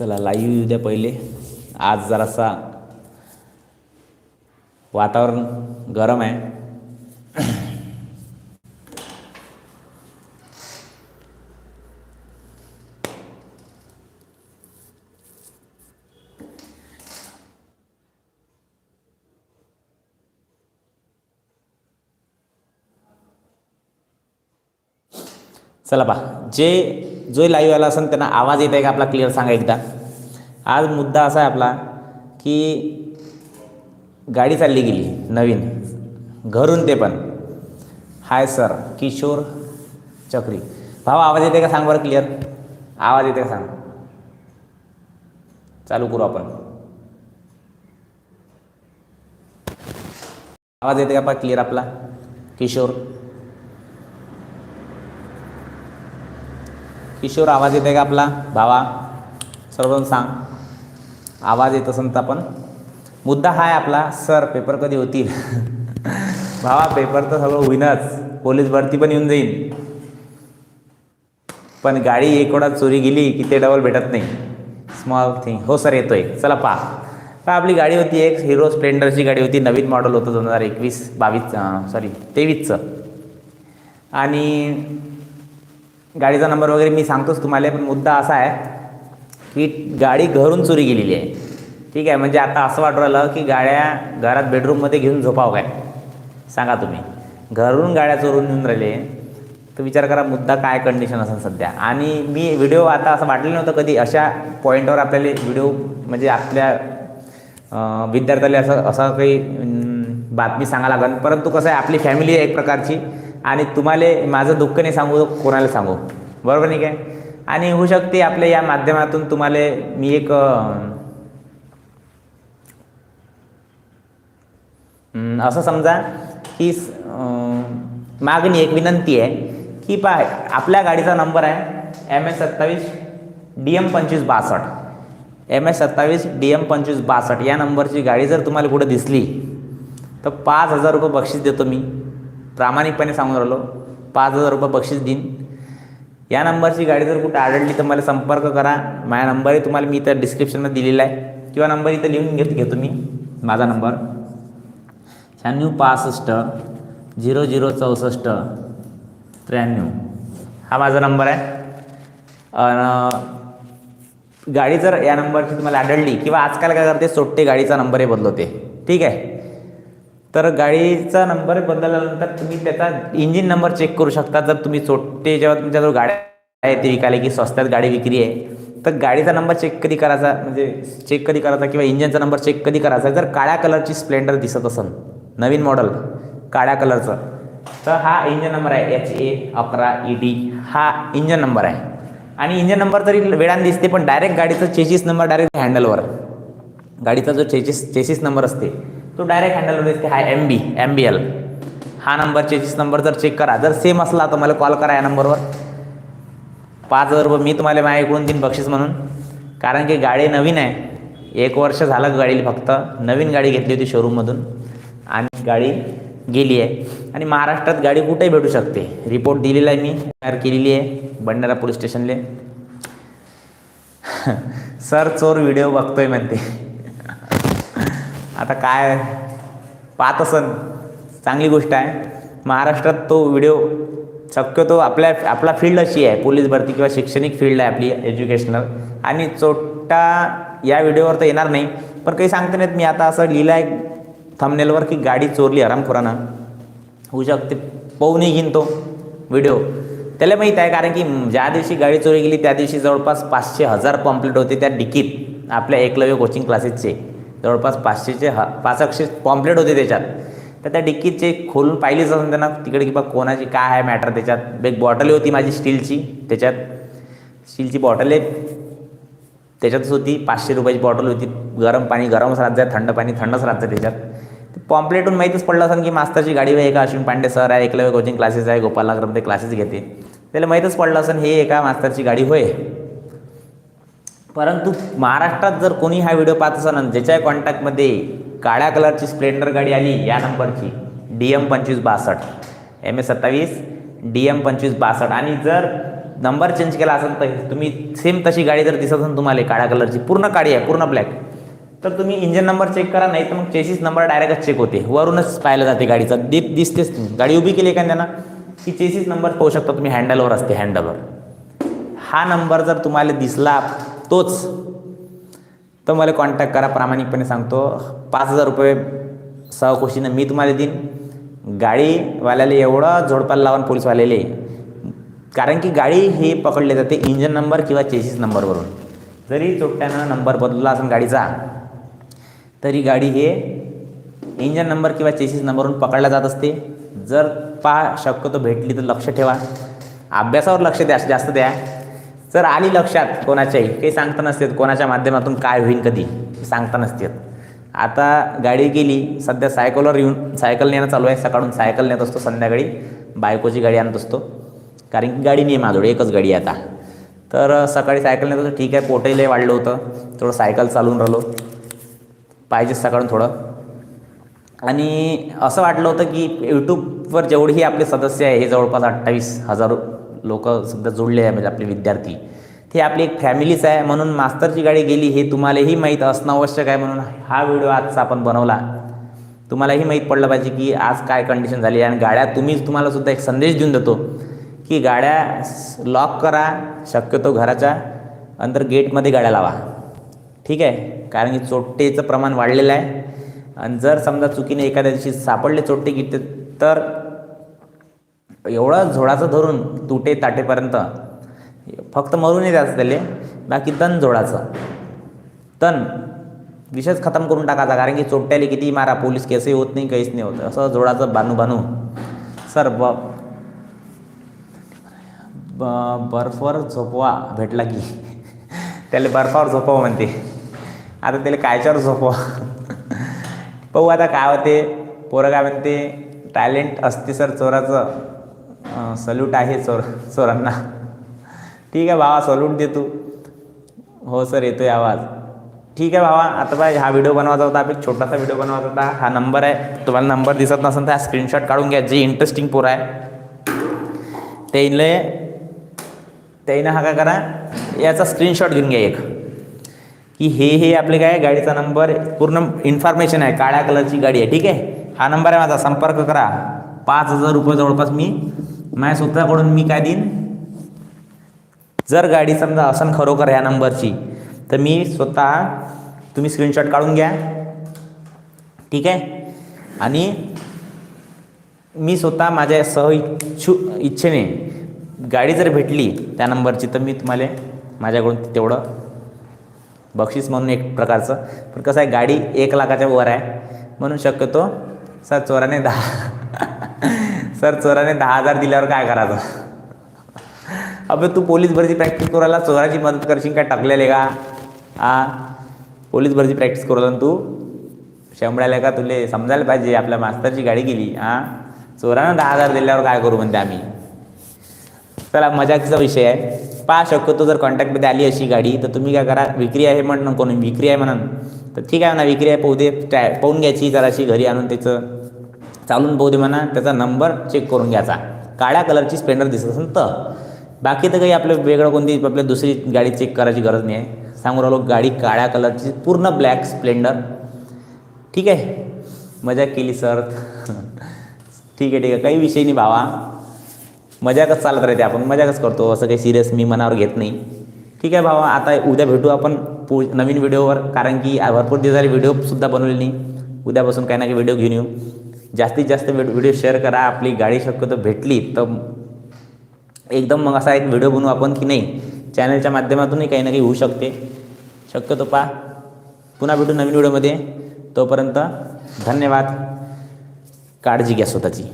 चला लाईव्ह येऊ द्या पहिले. आज जरासा वातावरण गरम आहे. चला पा जे जो लाईव्ह आला असेल त्यांना आवाज येत आहे का आपला? क्लिअर सांगा एकदा. आज मुद्दा असा आहे आपला की गाडी चालली गेली नवीन. घरून ते पण. हाय सर किशोर चक्री. भाऊ आवाज येते का? सांग बरं क्लिअर आवाज येते का? सांग. चालू करू आपण. आवाज येते का? पा क्लिअर आपला. किशोर. किशोर आवाज येते का आपला? भावा सर्वजण सांग. आवाज येत असेल तर आपण. मुद्दा हा आहे आपला सर पेपर कधी होतील? भावा पेपर तर सगळं होईनच. पोलीस भरती पण येऊन जाईल पण गाडी एक वेळा चोरी गेली की ते डबल भेटत नाही. स्मॉल थिंग हो सर येतोय. चला पहा. पहा आपली गाडी होती एक हिरो स्प्लेंडरची गाडी होती. नवीन मॉडेल होतं दोन हजार एकवीस बावीस सॉरी तेवीसचं. आणि गाडीचा नंबर वगैरे मी सांगतोच तुम्हाला पण मुद्दा असा आहे की गाडी घरून चोरी गेलेली आहे. ठीक आहे म्हणजे आता असं वाटू राहिलं की गाड्या घरात बेडरूममध्ये घेऊन झोपावं काय? सांगा तुम्ही. घरून गाड्या चोरून येऊन राहिले तर विचार करा मुद्दा काय कंडिशन असेल सध्या. आणि मी व्हिडिओ आता असं वाटलं नव्हतं कधी अशा पॉईंटवर आपल्याला व्हिडिओ म्हणजे आपल्या विद्यार्थ्याला असं असं काही बातमी सांगा लागेल. परंतु कसं आहे आपली फॅमिली आहे एक प्रकारची. आणि तुम्हाला माझं दुःख नाही सांगू कोणाला सांगू? बरोबर नाही काय? आणि होऊ शकते आपल्या या माध्यमातून तुम्हाला मी एक असं समजा की मागणी एक विनंती आहे की पा आपल्या गाडीचा नंबर आहे एम एस सत्तावीस डी एम पंचवीस बासष्ट. एम एस सत्तावीस डी एम पंचवीस बासष्ट. या नंबरची गाडी जर तुम्हाला कुठं दिसली तर पाच हजार रुपये बक्षीस देतो मी. प्रामाणिकपणे सांगून राहिलो. पाच हजार रुपये बक्षीस देईन. या नंबरची गाडी जर कुठे आढळली तर मला संपर्क करा. माझा नंबरही तुम्हाला मी इथं डिस्क्रिप्शनमध्ये दिलेला आहे. किंवा नंबर इथं लिहून घेत घेतो मी. माझा नंबर. शहाण्णव पासष्ट झिरो झिरो चौसष्ट त्र्याण्णव. हा माझा नंबर आहे. गाडी जर या नंबरची तुम्हाला आढळली किंवा आजकाल काय करते सोट्टे गाडीचा नंबरही बदलवते. ठीक आहे? तर गाडीचा नंबर बदलल्यानंतर तुम्ही त्याचा इंजिन नंबर चेक करू शकता. जर तुम्ही छोटे जेव्हा तुमच्याजवळ गाड्या आहे ते विकायला की स्वस्तात गाडी विक्री आहे तर गाडीचा नंबर चेक कधी करायचा? म्हणजे चेक कधी करायचा किंवा इंजिनचा नंबर चेक कधी करायचा? जर काळ्या कलरची स्प्लेंडर दिसत असेल नवीन मॉडेल काळ्या कलरचं तर हा इंजन नंबर आहे. एच ए अकरा ई डी हा इंजन नंबर आहे. आणि इंजन नंबर तरी वेळाने दिसते पण डायरेक्ट गाडीचा चेसिस नंबर डायरेक्ट हँडलवर गाडीचा जो चेसिस चेसिस नंबर असते तो डायरेक्ट हँडलवर दिसते हाय M B M B L हा नंबर चेस नंबर जर चेक करा जर सेम असला तर मला कॉल करा या नंबरवर पाच हजार रुपये मी तुम्हाला माझ्या ऐकून देईन बक्षीस म्हणून. कारण की गाडी नवीन आहे. एक वर्ष झालं गाडीला फक्त. नवीन गाडी घेतली होती शोरूममधून आणि गाडी गेली आहे. आणि महाराष्ट्रात गाडी कुठेही भेटू शकते. रिपोर्ट दिलेला आहे मी. तयार केलेली आहे. भंडारा पोलीस स्टेशनले. सर चोर व्हिडिओ बघतोय म्हणते. आता काय पाहत असन. चांगली गोष्ट आहे. महाराष्ट्रात तो व्हिडिओ शक्यतो आपल्या आपला फील्ड अशी आहे. पोलीस भरती किंवा शैक्षणिक फील्ड आहे आपली एज्युकेशनल आणि चोट्टा या व्हिडिओवर तर येणार नाही. पण काही सांगता नाहीत. मी आता असं लिहिलं आहे थंबनेलवर की गाडी चोरली हरामखोरानं होऊ शकते. पाहूनही घेईन तो व्हिडिओ त्याला माहीत आहे कारण की ज्या दिवशी गाडी चोरी गेली त्या दिवशी जवळपास पाचशे हजार पॉम्प्लेट होते त्या डिकीत आपल्या एकलव्य कोचिंग क्लासेसचे जवळपास पाचशेचे ह पाचशे पॉम्पलेट होते त्याच्यात. तर त्या डिक्कीचे खोलून पाहिलीच असून त्यांना तिकडे की बा कोणाची काय आहे मॅटर त्याच्यात. एक बॉटल होती माझी स्टीलची त्याच्यात. स्टीलची बॉटल आहे. त्याच्यातच होती पाचशे रुपयाची बॉटल होती. गरम पाणी गरमच राहतं थंड पाणी थंडच राहतं त्याच्यात. पॉम्पलेटून माहितीच माहीतच पडलं असेल की मास्तरची गाडी आहे का? अश्विन पांडे सर आहे एकलव्य कोचिंग क्लासेस आहे गोपालनगरमध्ये क्लासेस घेते. त्याला माहीतच पडलं असं हे एका मास्तरची गाडी होय. परंतु महाराष्ट्रात जर कोणी हा व्हिडिओ पाहत असाल ज्याच्या कॉन्टॅक्टमध्ये काळ्या कलरची स्प्लेंडर गाडी आली या नंबरची डी एम पंचवीस बासष्ट एम एस सत्तावीस डी एम पंचवीस बासष्ट. आणि जर नंबर चेंज केला असेल तर तुम्ही सेम तशी गाडी जर दिसत असेल तुम्हाला काळ्या कलरची पूर्ण काळी आहे पूर्ण ब्लॅक तर तुम्ही इंजन नंबर चेक करा नाही तर मग चेसीस नंबर डायरेक्टच चेक होते. वरूनच पाहिलं जाते गाडीचा दि दिसतेच तुम्ही गाडी उभी केली एखाद्यानं की चेसीस नंबर पाहू शकता तुम्ही हँडलवर असते हँडलवर हा नंबर जर तुम्हाला दिसला तोच. तर मला कॉन्टॅक्ट करा प्रामाणिकपणे सांगतो. पाच हजार रुपये सहकोशीनं मी तुम्हाला देईन. गाडीवाल्याला एवढं झोडपाला लावून पोलीसवाल्याले. कारण की गाडी हे पकडले जाते इंजन नंबर किंवा चेसिस नंबरवरून. जरी चोपट्यानं नंबर बदलला असेल गाडीचा तरी गाडी हे इंजन नंबर किंवा चेसिस नंबरवरून पकडला जात असते. जर पा शक्यतो भेटली तर लक्ष ठेवा. अभ्यासावर लक्ष द्या जास्त द्या. जर आली लक्षात कोणाच्याही काही सांगता नसते कोणाच्या माध्यमातून काय होईल कधी सांगता नसतात. आता गाडी गेली सध्या सायकलवर येऊन सायकल नेणं चालू आहे सकाळून सायकल नेत असतो संध्याकाळी बायकोची गाडी आणत असतो. कारण की गाडी नाही आहे माझ्याकडे एकच गाडी आहे आता. तर सकाळी सायकल नेत असतो ठीक आहे पोटही वाढलं होतं थोडं सायकल चालवून राहिलो. पाहिजे सकाळून थोडं. आणि असं वाटलं होतं की यूट्यूबवर जेवढीही आपले सदस्य आहे हे जवळपास अठ्ठावीस हजार लोक सुद्धा जोडले आहे म्हणजे आपले विद्यार्थी. ते आपली एक फॅमिलीच आहे म्हणून मास्तरची गाडी गेली हे तुम्हालाही माहीत असणं आवश्यक आहे म्हणून हा व्हिडिओ आजचा आपण बनवला. तुम्हालाही माहीत पडलं पाहिजे की आज काय कंडिशन झाली आणि गाड्या तुम्हीच तुम्हाला सुद्धा एक संदेश देऊन देतो की गाड्या लॉक करा शक्यतो घराच्या अंतर गेटमध्ये गाड्या लावा. ठीक आहे? कारण की चोट्टेचं प्रमाण वाढलेलं आहे. आणि जर समजा चुकीने एखाद्या दिवशी सापडले चोट्टे गिट्टे तर एवढं झोडाचं धरून तुटे ताटेपर्यंत. फक्त मरून द्यायचं त्याले बाकी तण जोडाचं तण विषयच खतम करून टाकायचा कारण की चोट्ट्याले किती मारा पोलीस केसही होत नाही काहीच नाही होत. असं जोडाचं बानू बानू. सर ब ब- बर्फवर झोपवा भेटला की. त्याला बर्फावर झोपवा म्हणते. आता त्याला कायच्यावर झोपवा. पाहू आता काय होते. पोरं काय म्हणते टॅलेंट असते सर चोराचं. सल्यूट आहे चोर चोरांना ठीक आहे भावा सल्यूट दे तू. हो सर येतो आहे आवाज. ठीक आहे भावा आता बाय हा व्हिडिओ बनवायचा होता आपण एक छोटासा व्हिडिओ बनवायचा होता. हा नंबर आहे. तुम्हाला नंबर दिसत नसेल तर हा स्क्रीनशॉट काढून घ्या. जे इंटरेस्टिंग पोर आहे. त्याईले त्याईनं हा काय करा? याचा स्क्रीनशॉट घेऊन घ्या एक. की हे हे आपले काय गाडीचा नंबर पूर्ण इन्फॉर्मेशन आहे. काळ्या कलरची गाडी आहे. ठीक आहे? हा नंबर आहे माझा. संपर्क करा. पाच हजार रुपये जवळपास मी माझ्या स्वतःकडून मी काय देईन? जर गाडी समजा असन खरोखर ह्या नंबरची तर मी स्वतः तुम्ही स्क्रीनशॉट काढून घ्या. ठीक आहे? आणि मी स्वतः माझ्या सह इच्छु इच्छेने गाडी जर भेटली त्या नंबरची तर मी तुम्हाला माझ्याकडून तेवढं बक्षीस म्हणून एक प्रकारचं. पण कसं आहे गाडी एक लाखाच्या वर आहे. म्हणून शक्यतो सर चोराने दहा सर चोराने दहा हजार दिल्यावर काय करायचं? अबे तू पोलीस भरती प्रॅक्टिस करायला चोराची मदत करशील काय टाकलेले का? आ? पोलीस भरती प्रॅक्टिस करतो तू? शेंबड्याला का तुले? समजायला पाहिजे आपल्या मास्तरची गाडी गेली हां चोरानं दहा हजार दिल्यावर काय करू म्हणते आम्ही? चला मजाकीचा विषय आहे. पहा शक्यतो जर कॉन्टॅक्टमध्ये आली अशी गाडी तर तुम्ही काय करा विक्री आहे म्हणणं कोणी विक्री आहे म्हणून. तर ठीक आहे ना विक्री आहे पाहू दे पाहून घ्यायची जराशी घरी आणून त्याचं. चालून पाहू दे म्हणा त्याचा नंबर चेक करून घ्यायचा. काळ्या कलरची स्प्लेंडर दिसत असेल तर. बाकी तर काही आपलं वेगळं कोणती आपल्या दुसरी गाडी चेक करायची गरज नाही आहे. सांगून राहिलो गाडी काळ्या कलरची पूर्ण ब्लॅक स्प्लेंडर ठीक आहे? मजा केली सर ठीक आहे ठीक आहे. काही विषय नाही भावा. मजाकच चालत राहते आपण मजाकच करतो. असं काही सिरियस मी मनावर घेत नाही. ठीक आहे भावा आता उद्या भेटू आपण पु नवीन व्हिडिओवर कारण की भरपूर दिवस झाले व्हिडिओसुद्धा बनवले नाही. उद्यापासून काही ना काही व्हिडिओ घेऊन येऊ. जास्तीत जास्त व्हिडिओ शेअर करा आपली गाडी शक्यतो भेटली तर एकदम मग असा एक व्हिडिओ बनवू आपण की नाही चॅनलच्या माध्यमातूनही काही ना काही होऊ शकते. शक्यतो पा पुन्हा भेटू नवीन व्हिडिओमध्ये. तोपर्यंत धन्यवाद. काळजी घ्या स्वतःची.